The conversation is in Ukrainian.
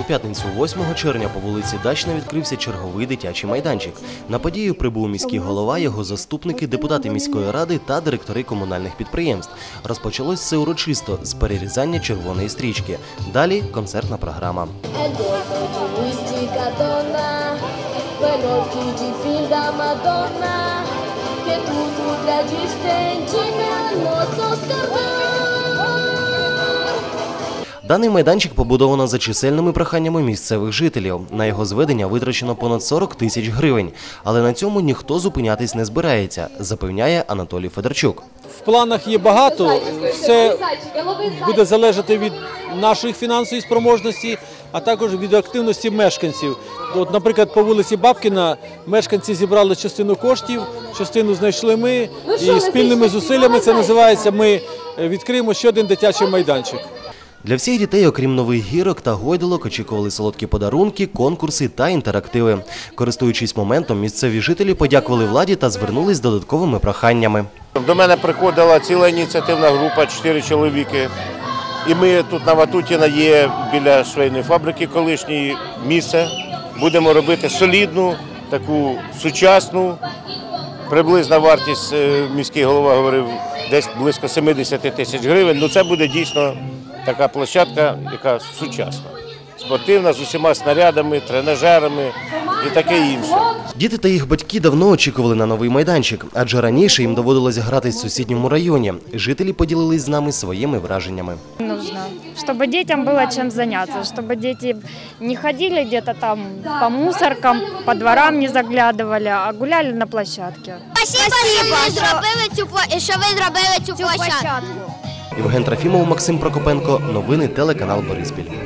У п'ятницю 8 червня по вулиці Дачна відкрився черговий дитячий майданчик. На подію прибув міський голова, його заступники, депутати міської ради та директори комунальних підприємств. Розпочалось все урочисто з перерізання червоної стрічки. Далі концертна програма. Volto Даний майданчик побудовано за чисельними проханнями місцевих жителів. На його зведення витрачено понад 40 тисяч гривень. Але на цьому ніхто зупинятись не збирається, запевняє Анатолій Федорчук. В планах є багато. Все буде залежати від нашої фінансової спроможності, а також від активності мешканців. От, наприклад, по вулиці Бабкіна мешканці зібрали частину коштів, частину знайшли ми, і спільними зусиллями це називається. Ми е, відкриємо ще один дитячий майданчик. Для всіх дітей, окрім нових гірок та гойдалок, очікували солодкі подарунки, конкурси та інтерактиви. Користуючись моментом, місцеві жителі подякували владі та звернулись з додатковими проханнями. До мене приходила ціла ініціативна група, чотири чоловіки. І ми тут на Ватутіна є біля швейної фабрики колишньої місце. Будемо робити солідну, таку сучасну. Приблизна вартість е, міський голова говорив десь близько 70 тисяч гривень. Ну це буде дійсно така площадка, яка сучасна, спортивна з усіма снарядами, тренажерами і таке інше. Діти та їх батьки давно очікували на новий майданчик, адже раніше їм доводилось грати в сусідньому районі. Жителі поділились з нами своїми враженнями. нужно, чтобы детям было чем заняться, чтобы дети не ходили где-то там по мусоркам, по дворам не заглядывали, а гуляли на площадке. Спасибо, що ви зробили цю пла- що ви зробили цю площадку. Євген Трофімов, Максим Прокопенко. Новини телеканал Бориспіль.